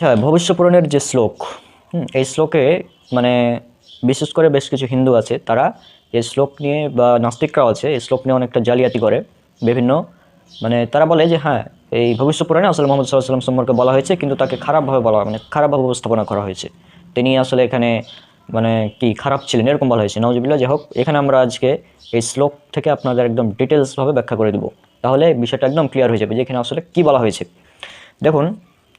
আচ্ছা ভবিষ্যপুরাণের যে শ্লোক এই শ্লোকে মানে বিশেষ করে বেশ কিছু হিন্দু আছে, তারা এই শ্লোক নিয়ে বা নাস্তিকরাও আছে, এই শ্লোক নিয়ে অনেকটা জালিয়াতি করে বিভিন্ন। মানে তারা বলে যে হ্যাঁ এই ভবিষ্যপুরাণে আসলে মোহাম্মদ সাল্লাম সম্পর্কে বলা হয়েছে, কিন্তু তাকে খারাপভাবে বলা মানে খারাপভাবে উপস্থাপনা করা হয়েছে। তিনি আসলে এখানে মানে কি খারাপ ছিলেন, এরকম বলা হয়েছে। নওয়াজবিল্লা যাই হোক, এখানে আমরা আজকে এই শ্লোক থেকে আপনাদের একদম ডিটেলসভাবে ব্যাখ্যা করে দেব। তাহলে বিষয়টা একদম ক্লিয়ার হয়ে যাবে যে এখানে আসলে কী বলা হয়েছে। দেখুন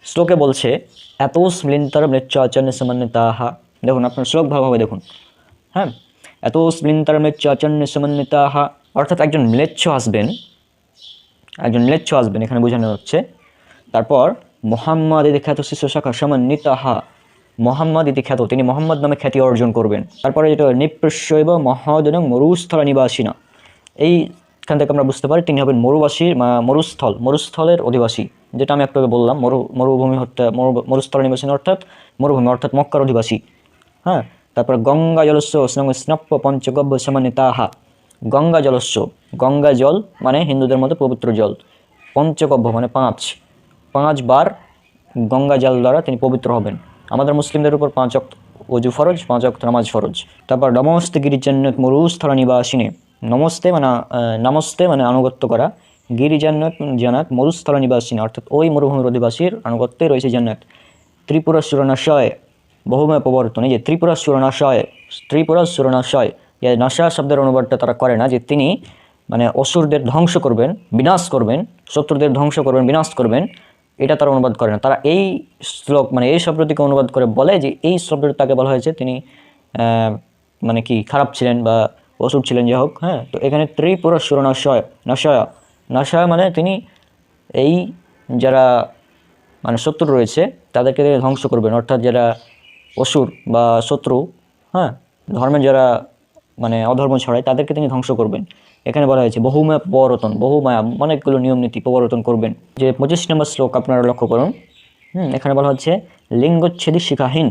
শ্লোকে বলছে এত স্মৃন্তর মৃত্যাচরণ সমন্বিতাহা দেখুন, আপনার শ্লোক ভালোভাবে দেখুন। হ্যাঁ? এত স্মৃন্তর মৃত্যাচরণ সমন্বিতাহা অর্থাৎ একজন ম্লেচ্ছ আসবেন, একজন ম্লেচ্ছ আসবেন, এখানে বোঝানো হচ্ছে। তারপর, মোহাম্মদ ইতি খ্যাত শিশু শাখা সমন্বিতাহা মোহাম্মদ ইতি খ্যাত তিনি মোহাম্মদ নামে খ্যাতি অর্জন করবেন। তারপরে যেটা নিপ্রস্যৈব মহাদনং মরুস্থল নিবাসিনা। এইখান থেকে আমরা বুঝতে পারি, তিনি হবেন মরুবাসী বা মরুস্থল, মরুস্থলের অধিবাসী। যেটা আমি একটু বললাম, মরু, মরুভূমি হত্যা মরু, মরুস্থল নিবাসী অর্থাৎ মরুভূমি, অর্থাৎ মক্কার অধিবাসী। হ্যাঁ? তারপর গঙ্গা জলস্য স্নং, স্নপ্প, পঞ্চগব্য, সমানে, তাহা। গঙ্গা জলস্য গঙ্গা জল মানে হিন্দুদের মধ্যে পবিত্র জল। পঞ্চগব্য মানে পাঁচ। পাঁচবার গঙ্গা জল দ্বারা তিনি পবিত্র হবেন। আমাদের মুসলিমদের উপর পাঁচ অক্ত অজু ফরজ, পাঁচ অক্ত নামাজ ফরজ। তারপর নমস্তে গিরিজান্নাত মরুস্থল নিবাসিনে। নমস্তে মানে নমস্তে মানে আনুগত্য করা। গিরিজান্নাত জানাত মরুস্থল নিবাসিনী অর্থাৎ ওই মরুভূমির অধিবাসীর আনুগত্যে রয়েছে জান্নাত। ত্রিপুরা সুরনাশয় বহুময় প্রবর্তন। এই যে ত্রিপুরা সুরনাশয় ত্রিপুরা সুরনাশয় যে নাশা শব্দের অনুবাদটা তারা করে না যে তিনি মানে অসুরদের ধ্বংস করবেন, বিনাশ করবেন, শত্রুদের ধ্বংস করবেন, বিনাশ করবেন, এটা তারা অনুবাদ করে না। তারা এই শ্লোক মানে এই শব্দটিকে অনুবাদ করে বলে যে এই শব্দটি তাকে বলা হয়েছে তিনি মানে কি, খারাপ ছিলেন বা অসুর ছিলেন, যাই হোক হ্যাঁ। তো এখানে ত্রিপুরা সুরনাশয়, নাশয় নাশয় মানে তিনি এই যারা মানে শত্রু রয়েছে, তাদেরকে ধ্বংস করবেন। অর্থাৎ যারা অসুর বা শত্রু হ্যাঁ ধর্মের যারা মানে অধর্ম ছড়ায়, তাদেরকে তিনি ধ্বংস করবেন। এখানে বলা হয়েছে বহুমায়া প্রবর্তন বহুমায়া, অনেকগুলো নিয়ম নীতি প্রবর্তন করবেন। যে পঁচিশ নম্বর শ্লোক আপনারা লক্ষ্য করুন। হুম, এখানে বলা হচ্ছে, লিঙ্গচ্ছেদী শিখাহীন।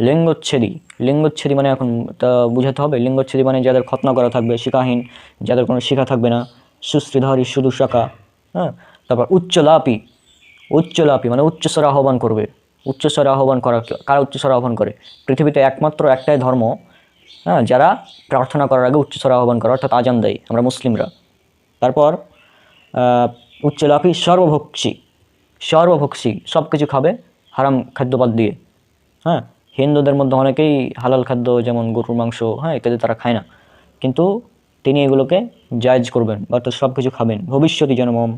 লিঙ্গচ্ছেদী লিঙ্গচ্ছেদী মানে এখন তা বুঝাতে হবে। লিঙ্গচ্ছেদী মানে যাদের খতনা করা থাকবে, শিখাহীন। যাদের কোনো শিখা থাকবে না সুশ্রীধারী শুধু শাখা হ্যাঁ? তারপর উচ্চলাপী উচ্চলাপী মানে উচ্চস্বরে আহ্বান করবে। উচ্চস্বরে আহ্বান করা কারা উচ্চস্বরে আহ্বান করে? পৃথিবীতে একমাত্র একটাই ধর্ম হ্যাঁ যারা প্রার্থনা করার আগে উচ্চস্বরে আহ্বান করে, অর্থাৎ আজান দেয়, আমরা মুসলিমরা। তারপর উচ্চলাপী সর্বভক্ষী সর্বভক্ষী সব কিছু খাবে হারাম খাদ্য বাদ দিয়ে হ্যাঁ? হিন্দুদের মধ্যে অনেকেই হালাল খাদ্য, যেমন গরুর মাংস হ্যাঁ ইত্যাদি তারা খায় না। কিন্তু তিনি এগুলোকে জায়জ করবেন অর্থাৎ সব কিছু খাবেন। ভবিষ্যতি জন্মম।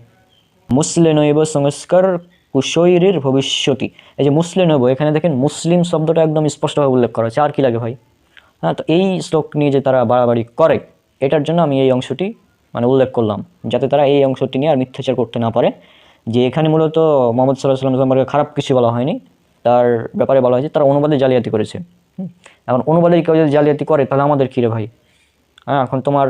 মুসলিনৈব সংস্কার কুশৈরীর ভবিষ্যতি। এই যে মুসলিনৈব এখানে দেখেন মুসলিম শব্দটা একদম স্পষ্টভাবে উল্লেখ করা আছে আর কি লাগে ভাই? হ্যাঁ তো এই শ্লোক নিয়ে যে তারা বাড়াবাড়ি করে, এটার জন্য আমি এই অংশটি মানে উল্লেখ করলাম, যাতে তারা এই অংশটি নিয়ে আর মিথ্যাচার করতে না পারে। যে এখানে মূলত মোহাম্মদ সাল্লাহ সাল্লাম খারাপ কিছু বলা হয়নি। তার ব্যাপারে বলা হয়েছে, তারা অনুবাদে জালিয়াতি করেছে। এখন অনুবাদে কেউ যদি জালিয়াতি করে, তাহলে আমাদের কী রে ভাই? হ্যাঁ এখন তোমার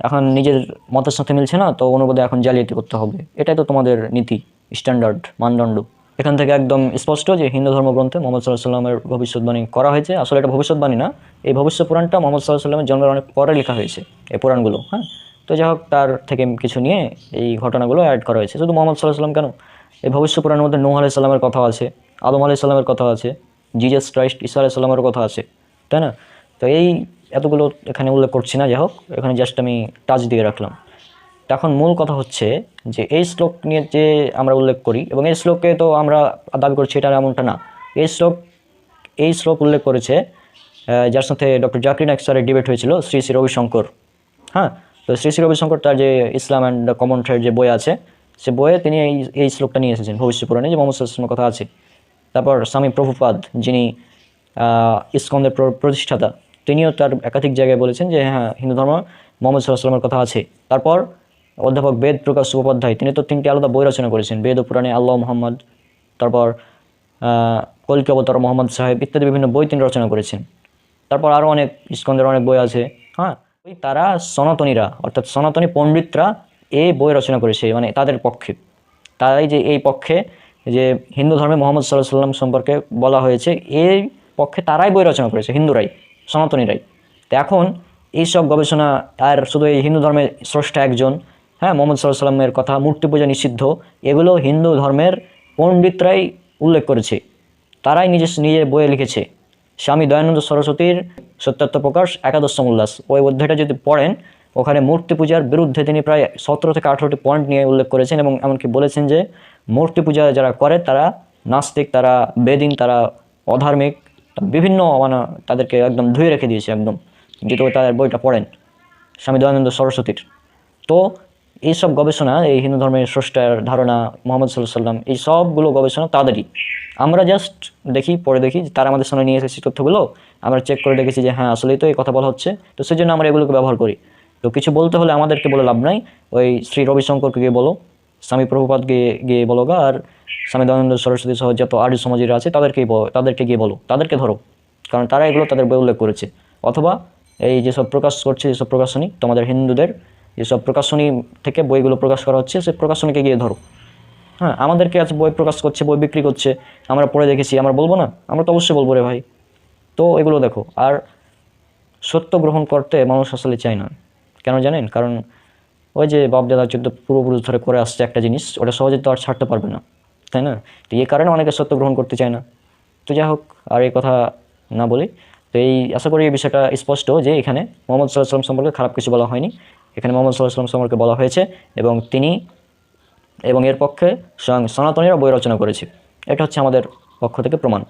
এখন নিজের মতের সাথে মিলছে না, তো অনুবাদে এখন জালিয়াতি করতে হবে। এটাই তো তোমাদের নীতি স্ট্যান্ডার্ড মানদণ্ড। এখান থেকে একদম স্পষ্ট যে হিন্দু ধর্মগ্রন্থে মোহাম্মদ সাল্লাহ সাল্লামের ভবিষ্যৎবাণী করা হয়েছে। আসলে এটা ভবিষ্যৎবাণী না, এই ভবিষ্যৎ পুরাণটা মোহাম্মদ সাল্লাহ সাল্লামের জন্মের অনেক পরে লেখা হয়েছে, এই পুরাণগুলো হ্যাঁ? তো যাই হোক, তার থেকে কিছু নিয়ে এই ঘটনাগুলো অ্যাড করা হয়েছে। শুধু মোহাম্মদ সাল্লাহ সাল্লাম কেন? এই ভবিষ্যৎ পুরাণের মধ্যে নূহ আলাইহিস সাল্লামের কথা আছে, আদম আলাইহিস সাল্লামের কথা আছে, জিজাস ক্রাইস্ট ইসা আলাইহিস সাল্লামের কথা আছে, তাই না? তো এই এতগুলো এখানে উল্লেখ করছি না, যাই হোক, এখানে জাস্ট আমি টাচ দিয়ে রাখলাম। এখন মূল কথা হচ্ছে যে, এই শ্লোক নিয়ে যে আমরা উল্লেখ করি, এবং এই শ্লোকে তো আমরা দাবি করছি এটা এমনটা না। এই শ্লোক এই শ্লোক উল্লেখ করেছে যার সাথে ডক্টর জাকির নাইক স্যারের ডিবেট হয়েছিল, শ্রী শ্রী রবিশঙ্কর। হ্যাঁ তো শ্রী শ্রী রবিশঙ্কর তার যে ইসলাম অ্যান্ড কমন থ্রেড যে বই আছে, সে বইয়ে তিনি এই এই শ্লোকটা নিয়ে এসেছেন ভবিষ্য পুরাণে, যে মোহাম্মদ সাল্লামের কথা আছে। তারপর স্বামী প্রভুপাদ, যিনি প্র- প্রতিষ্ঠাতা তিনিও তার একাধিক জায়গায় বলেছেন যে হ্যাঁ হিন্দু ধর্ম মোহাম্মদ সাল্লাহসাল্লামের কথা আছে। তারপর অধ্যাপক বেদ প্রকাশ উপাধ্যায়, তিনি তো তিনটি আলাদা বই রচনা করেছেন, বেদ ও পুরাণে আল্লাহ মোহাম্মদ, তারপর কলকি অবতার মোহাম্মদ সাহেব ইত্যাদি বিভিন্ন বই তিনি রচনা করেছেন। তারপর আরও অনেক, ইস্কন্দের অনেক বই আছে হ্যাঁ? ওই তারা সনাতনীরা, অর্থাৎ সনাতনী পণ্ডিতরা এই বই রচনা করেছে মানে তাদের পক্ষে। তারাই যে এই পক্ষে যে হিন্দু ধর্মে মোহাম্মদ সাল্লাহ সাল্লাম সম্পর্কে বলা হয়েছে, এই পক্ষে তারাই বই রচনা করেছে, হিন্দুরাই। সনাতনীরাই তো এখন এইসব গবেষণা, আর শুধু এই হিন্দু ধর্মের স্রষ্টা একজন হ্যাঁ মোহাম্মদ সাল্লাহ সাল্লামের কথা মূর্তি পূজা নিষিদ্ধ, এগুলো হিন্দু ধর্মের পণ্ডিতরাই উল্লেখ করেছে। তারাই নিজে নিজের বইয়ে লিখেছে। স্বামী দয়ানন্দ সরস্বতীর সত্যাত্ম প্রকাশ, একাদশ উল্লাস ওই অধ্যায়টা যদি পড়েন, ওখানে মূর্তি পূজার বিরুদ্ধে তিনি প্রায় সতেরো থেকে আঠেরোটি পয়েন্ট নিয়ে উল্লেখ করেছেন এবং এমনকি বলেছেন যে মূর্তি পূজা যারা করে তারা নাস্তিক, তারা বেদিন, তারা অধার্মিক। বিভিন্ন মানে তাদেরকে একদম ধুয়ে রেখে দিয়েছে একদম। যেহেতু তার বইটা পড়েন স্বামী দয়ানন্দ সরস্বতীর। তো এইসব গবেষণা, এই হিন্দু ধর্মের স্রষ্টার ধারণা, মোহাম্মদ সাল্লাহ সাল্লাম এই সবগুলো গবেষণা তাদেরই। আমরা জাস্ট দেখি পরে দেখি তারা আমাদের সামনে নিয়ে এসেছে তথ্যগুলো। আমরা চেক করে দেখেছি যে হ্যাঁ আসলেই তো এই কথা বলা হচ্ছে। তো সেই জন্য আমরা এগুলোকে ব্যবহার করি। তো কিছু বলতে হলে আমাদেরকে বলে লাভ নাই। ওই শ্রী রবিশঙ্করকে গিয়ে বলো, স্বামী প্রভুপাত গিয়ে গিয়ে বলো গা, আর স্বামী দয়ানন্দ সরস্বতী সহ যত আর্য সমাজের আছে, তাদেরকেই তাদেরকে গিয়ে বলো, তাদেরকে ধরো। কারণ তারা এগুলো তাদের বই উল্লেখ করেছে। অথবা এই যেসব প্রকাশ করছে, যেসব প্রকাশনী, তোমাদের হিন্দুদের যেসব প্রকাশনী থেকে বইগুলো প্রকাশ করা হচ্ছে, সে প্রকাশনীকে গিয়ে ধরো। হ্যাঁ আমাদেরকে আজ বই প্রকাশ করছে, বই বিক্রি করছে, আমরা পড়ে দেখেছি, আমরা বলব না? আমরা তো অবশ্যই বলব রে ভাই। তো এগুলো দেখো, আর সত্য গ্রহণ করতে মানুষ আসলে চায় না। কেন জানেন? কারণ ওই যে বাপদাদা চোদ্দ পূর্বপুরুষ ধরে করে আসছে একটা জিনিস, ওটা সহজে তো আর ছাড়তে পারবে না। তাই না? তো এই কারণে অনেকে সত্য গ্রহণ করতে চায় না। তো যাই হোক, আর এই কথা না বলি, তো এই আশা করি এই বিষয়টা স্পষ্ট যে এখানে মোহাম্মদ সাল্লাহ সাল্লাম সম্পর্কে খারাপ কিছু বলা হয়নি। এখানে মোহাম্মদ সাল্লাহ সাল্লাম সম্পর্কে বলা হয়েছে এবং তিনি এবং এর পক্ষে স্বয়ং সনাতনীরা বই রচনা করেছে। এটা হচ্ছে আমাদের পক্ষ থেকে প্রমাণ।